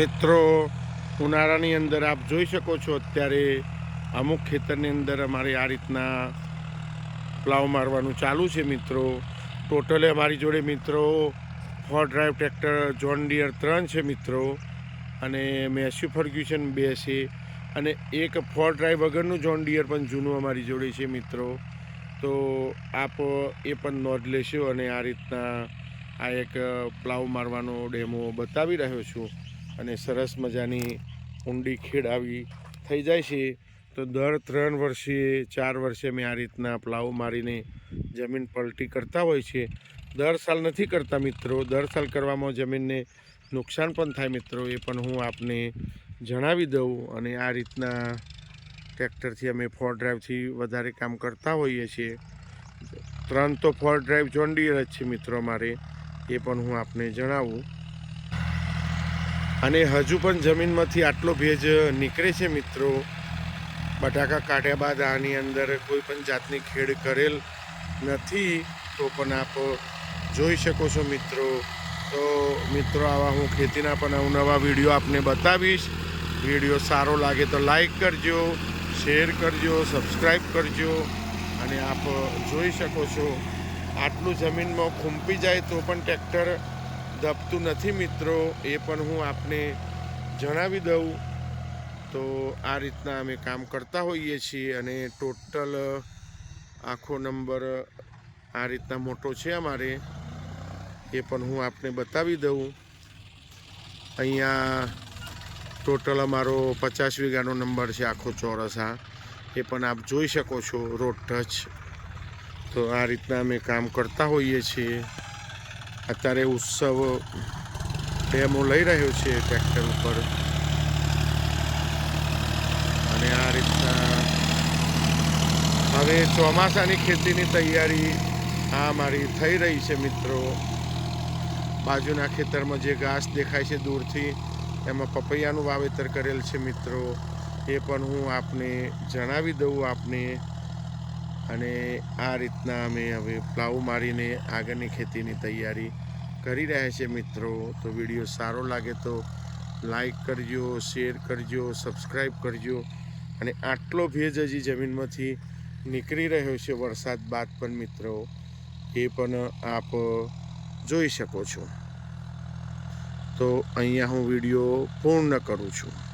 મિત્રો, ઉનાળાની અંદર આપ જોઈ શકો છો અત્યારે અમુક ખેતરની અંદર અમારે આ રીતના પ્લાવ મારવાનું ચાલુ છે મિત્રો. ટોટલે અમારી જોડે મિત્રો four drive tractor John Deere ત્રણ છે મિત્રો. અને મેસ્યુ ફર્ગ્યુશન બે છે. અને એક ફોર ડ્રાઈવ વગરનું જોન ડિયર પણ જૂનું અમારી જોડે છે મિત્રો. તો આપ એ પણ નોંધ લેશો અને આ રીતના આ એક પ્લાવ મારવાનો ડેમો બતાવી રહ્યો છું. અને સરસ મજાની ઊંડી ખેડ આવી થઈ જાય છે. તો દર ત્રણ વર્ષે, ચાર વર્ષે અમે આ રીતના પ્લાવ મારીને જમીન પલટી કરતા હોય છે. દર સાલ નથી કરતા મિત્રો. દર સાલ કરવામાં જમીનને નુકસાન પણ થાય મિત્રો. એ પણ હું આપને જણાવી દઉં અને આ રીતના ટ્રેક્ટરથી અમે ફોર ડ્રાઈવથી વધારે કામ કરતા હોઈએ છીએ. ત્રણ તો ફોર ડ્રાઈવ જોન્ડીયર જ છે મિત્રો મારે એ પણ હું આપને જણાવું. અને હજુ પણ જમીનમાંથી આટલો ભેજ નીકળે છે મિત્રો. બટાકા કાઢ્યા બાદ આની અંદર કોઈ પણ જાતની ખેડ કરેલ નથી, તો પણ આપ જોઈ શકો છો મિત્રો. તો મિત્રો, આવા હું ખેતીના પણ અવનવા વીડિયો આપને બતાવીશ. વીડિયો સારો લાગે તો લાઈક કરજો, શેર કરજો, સબસ્ક્રાઈબ કરજો, અને આપ જોઈ શકો છો, આટલું જમીનમાં ખૂંપી જાય તો પણ ટ્રેક્ટર દબતું નથી મિત્રો, એ પણ હું આપને જણાવી દઉં. તો આ રીતના અમે કામ કરતા હોઈએ છીએ અને ટોટલ આખો નંબર આ રીતના મોટો છે અમારે, એ પણ હું આપને બતાવી દઉં. અહીંયા ટોટલ અમારો પચાસ વીઘાનો નંબર છે આખો ચોરસ આ એ પણ આપ જોઈ શકો છો, રોડ ટચ. તો આ રીતના અમે કામ કરતા હોઈએ છીએ. અત્યારે ઉત્સવ ડેમો લઈ રહ્યો છે ટ્રેક્ટર ઉપર. અને આ રીતના હવે ચોમાસાની ખેતીની તૈયારી આ મારી થઈ રહી છે મિત્રો. બાજુના ખેતરમાં જે ઘાસ દેખાય છે દૂરથી, એમાં પપૈયાનું વાવેતર કરેલ છે મિત્રો. એ પણ હું આપને જણાવી દઉં આપને. અને આ રીતના અમે હવે પ્લાવ મારીને આગળની ખેતીની તૈયારી કરી રહ્યા છે મિત્રો. તો વીડિયો સારો લાગે તો લાઈક કરજો, શેર કરજો, સબસ્ક્રાઈબ કરજો. અને આટલો ભેજ હજી જમીનમાંથી નીકળી રહ્યો છે વરસાદ બાદ પણ મિત્રો, એ પણ આપ જોઈ શકો છો. તો અહીંયા હું વીડિયો પૂર્ણ કરું છું.